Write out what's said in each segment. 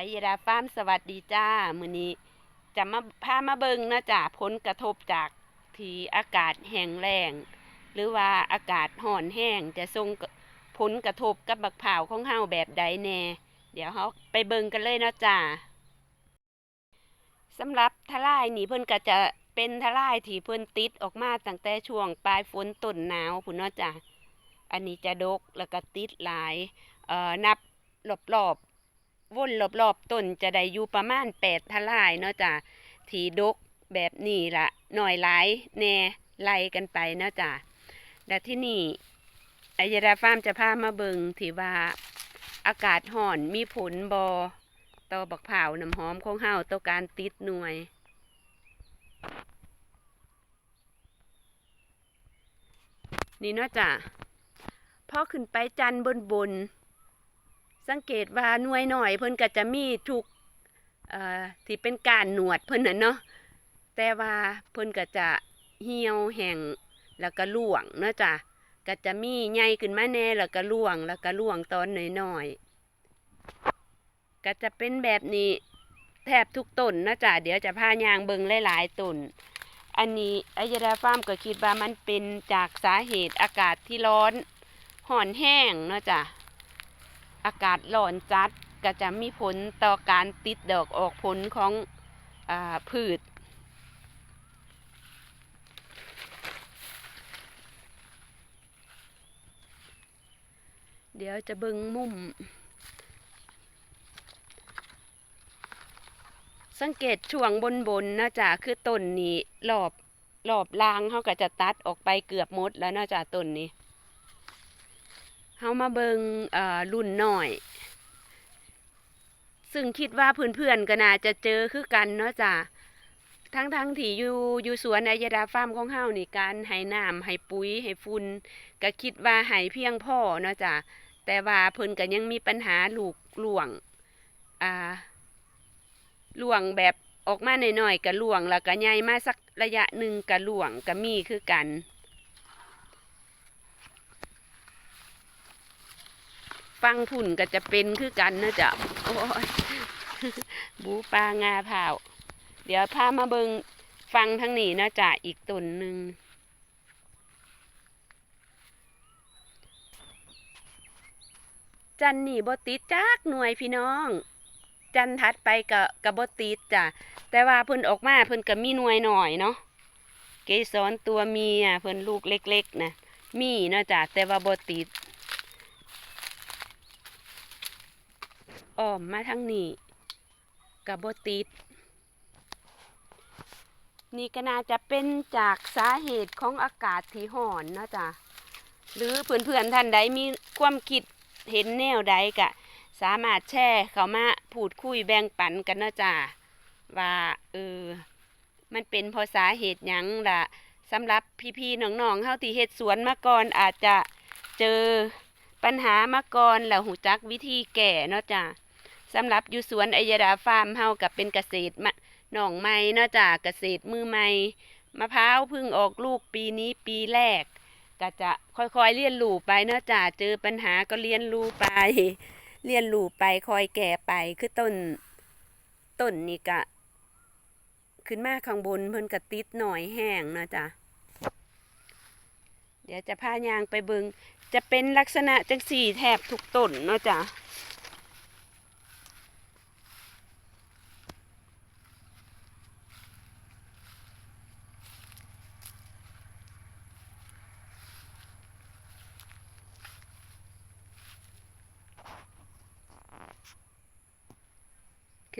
อยดาฟาร์มสวัสดีจ้า มื้อนี้จะมาพามาเบิงเนาะจ้าผลกระทบจากที่อากาศแห้งแล้งหรือว่าอากาศห่อนแห้งจะส่งผลกระทบกับบักเผาวของเฮาแบบใดแน่ เดี๋ยวเฮาไปเบิงกันเลยเนาะจ้าสำหรับทลายนี่เพิ่นก็จะเป็นทลายที่เพิ่นติดออกมาตั้งแต่ช่วงปลายฝนต้นหนาวพุ่นเนาะจ้าอันนี้จะดกแล้วก็ติดหลายเอ่อนับรอบๆ วนรอบๆต้นจะได้อยู่ประมาณแปดทลายเนาะจ้ะที่ดกแบบนี้ละหน่อยหลายแน่ไล่กันไปเนาะจ้ะและที่นี่อายดาฟาร์มจะพามาเบิงที่ว่าอากาศห่อนมีผลบอต่อบักเผาน้ำหอมของเฮาต่อการติดหน่วย นี่เนาะจ้ะพอขึ้นไปจันบนบน สังเกตว่าหน่วยหน่อยเพิ่นก็จะมีทุกที่เป็นการหนวดเพิ่นน่ะเนาะแต่ว่าเพิ่นก็จะเหี่ยวแห้งแล้วก็ล่วงเนาะจ้ะก็จะมีใหญ่ขึ้นมาแน่แล้วก็ล่วง แล้วก็ล่วงตอนน้อยๆก็จะเป็นแบบนี้แทบทุกต้นนะจ้ะเดี๋ยวจะพายางเบิงหลายๆต้นอันนี้อายดาฟาร์มก็คิดว่ามันเป็นจากสาเหตุอากาศที่ร้อนห่อนแห้งเนาะจ้ะ อากาศร้อนจัดก็จะมีผลต่อการติดดอกออกผลของอพืช เดี๋ยวจะเบิงมุม สังเกตช่วงบนบนนะจ๊ะคือต้นนี้รอบรอบรางเขาก็จะตัดออกไปเกือบหมดแล้วนะจ๊ะต้นนี้ เฮามาเบิงรุ่นน้อย ซึ่งคิดว่าเพื่อนๆก็น่าจะเจอคือกันเนาะจ้ะทั้งๆทที่อยู่อยู่สวนอายดาฟาร์มของเฮานี่การให้น้ำให้ปุ๋ยให้ฝุ่นก็คิดว่าให้เพียงพอเนาะจ้ะแต่ว่าเพิ่นก็ยังมีปัญหาลูกหลวงอ่าหลวงแบบออกมาหน่อยๆก็หลวงแล้วก็ใหญ่มาสักระยะหนึ่งก็หลวงก็มีคือกัน ฟังผุ่นก็จะเป็นคือกันนะจ๊ะโอ้ยบูปลางาเผาเดี๋ยวพามาเบิงฟังทางนี้นะจ๊ะอีกตนหนึ่งจันนี่บติดจักหน่วยพี่น้อง จันทัดไปกับกับบติดจ้ะแต่ว่าเพิ่นออกมาเพิ่นก็มีหน่วยหน่อยเนาะเกสรตัวเมียเพิ่นลูกเล็กๆนะมีเนาะจ้ะแต่ว่าบติด อ้อมมาทางนี้กับบติด นี่ก็น่าจะเป็นจากสาเหตุของอากาศที่ห่อนเนาะจ้ะหรือเพื่อนๆท่านใดมีความคิดเห็นแนวใดกะ สามารถแชร์เขามาพูดคุยแบ่งปันกันเนาะจ้ะว่าเออมันเป็นเพราะสาเหตุหยังล่ะสำหรับพี่ๆน้องๆเฮาที่เฮ็ดสวนมาก่อนอาจจะเจอปัญหามาก่อนแล้วหูจักวิธีแก้เนาะจ้ะ สำหรับอยู่สวนอัยดาฟาร์มเฮากับเป็นเกษตรมะหนองไม้เนาะจ้ะเกษตรมือใหม่มะพร้าวพิ่งออกลูกปีนี้ปีแรก ก็จะค่อยๆเรียนรู้ไปเนาะจ้ะเจอปัญหาก็เรียนรู้ไป เรียนรู้ไปคอยแก่ไปคือต้นต้นนี่กะ ขึ้นมาข้างบนเพิ่นกะติดหน่อยแห้งเนาะจ้ะเดี๋ยวจะพายางไปเบิงจะเป็นลักษณะจังสี่แทบทุกต้นเนาะจ้ะ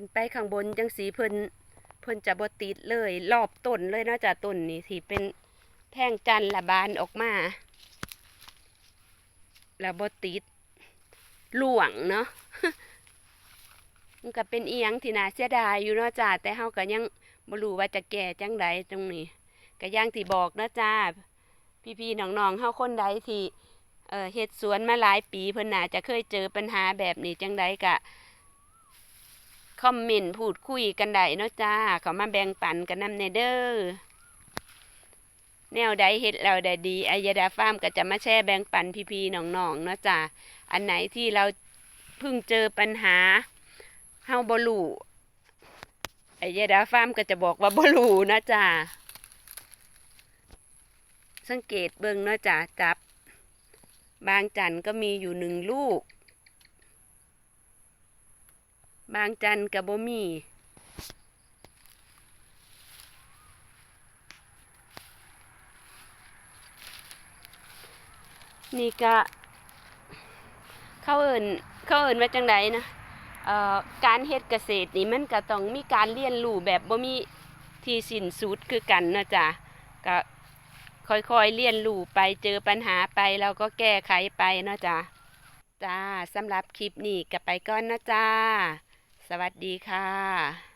ขึ้นไปข้างบนจังสีเพิ่นเพิ่นจะบ่ติดเลยรอบต้นเลยนาะจ้ะต้นนี่ที่เป็นแท่งจันละบานออกมาแล้วบ่ติดหลวงเนาะมันก็เป็นเอียงที่น่าเสียดายอยู่เนาะจ้าแต่เฮาก็ยังบ่รู้ว่าจะแก้จังใดตรงนี้ก็ย่างที่บอกนะจ้าพี่ๆน้องๆเฮาคนใดที่เออเฮ็ดสวนมาหลายปีเพิ่นน่าจะเคยเจอปัญหาแบบนี้จังใดก็ คอมเมนต์พูดคุยกันได้เนาะจ้า เขามาแบ่งปันกันนำในเด้อแนวใดเฮ็ดแล้วได้ดีอายดาฟาร์มก็จะมาแชร์แบ่งปันพี่ๆน้องๆเนาะจ้าอันไหนที่เราเพิ่งเจอปัญหาเฮาบ่รู้ไอยายดาฟาร์มก็จะบอกว่าบ่รู้นะจ้าสังเกตเบิ่งเนาะจ้าจับบางจันทร์ก็มีอยู่หนึ่งลูก บางจันก็บ่มีนี่ก็เขาเอินเขาเอินว่าจังไดนะการเฮ็ดเกษตรนี่มันก็ต้องมีการเรียนรู้แบบบ่มีที่สิ้นสุดคือกันนะจ้ะก็ค่อยๆเรียนรู้ไปเจอปัญหาไปแล้วก็แก้ไขไปเนาะจ้ะจ้าสำหรับคลิปนี้ก็ไปก่อนนะจ้า สวัสดีค่ะ